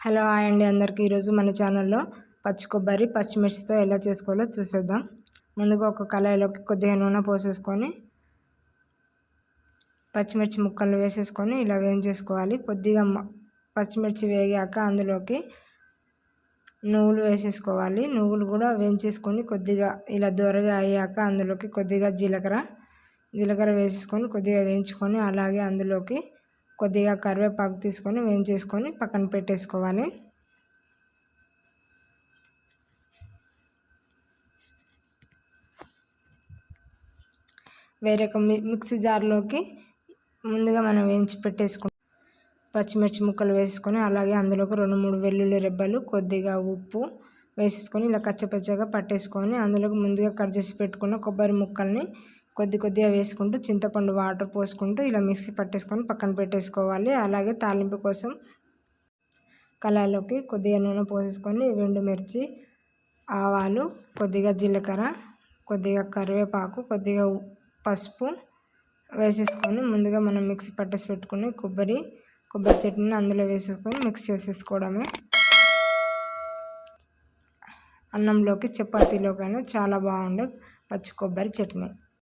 Hello hi అండి అందరికీ. ఈరోజు మన ఛానల్లో పచ్చి కొబ్బరి పచ్చిమిర్చితో ఎలా చేసుకోవాలో చూసేద్దాం. ముందుగా ఒక కళాయిలోకి కొద్దిగా నూనె పోసేసుకొని పచ్చిమిర్చి ముక్కలు వేసేసుకొని ఇలా వేయించేసుకోవాలి. కొద్దిగా పచ్చిమిర్చి వేగాక అందులోకి నువ్వులు వేసేసుకోవాలి. నువ్వులు కూడా వేయించేసుకొని కొద్దిగా ఇలా దొరగా అయ్యాక అందులోకి కొద్దిగా జీలకర్ర జీలకర్ర వేసేసుకొని కొద్దిగా వేయించుకొని అలాగే అందులోకి కొద్దిగా కరివేపాకు తీసుకొని వేయించేసుకొని పక్కన పెట్టేసుకోవాలి. వేరొక మిక్సీ జార్లోకి ముందుగా మనం వేయించి పెట్టేసుకుని పచ్చిమిర్చి ముక్కలు వేసుకొని అలాగే అందులోకి రెండు మూడు వెల్లుల్లి రెబ్బలు కొద్దిగా ఉప్పు వేసేసుకొని ఇలా కచ్చపచ్చగా పట్టేసుకొని అందులోకి ముందుగా కట్ చేసి పెట్టుకున్న కొబ్బరి ముక్కల్ని కొద్ది కొద్దిగా వేసుకుంటూ చింతపండు వాటర్ పోసుకుంటూ ఇలా మిక్సీ పట్టేసుకొని పక్కన పెట్టేసుకోవాలి. అలాగే తాలింపు కోసం కళాలోకి కొద్దిగా నూనె పోసేసుకొని మిర్చి ఆవాలు కొద్దిగా జీలకర్ర కొద్దిగా కరివేపాకు కొద్దిగా పసుపు వేసేసుకొని ముందుగా మనం మిక్సీ పట్టేసి పెట్టుకుని కొబ్బరి కొబ్బరి చట్నీని అందులో వేసేసుకొని మిక్స్ చేసేసుకోవడమే. అన్నంలోకి చపాతీలోకైనా చాలా బాగుండే పచ్చి కొబ్బరి చట్నీ.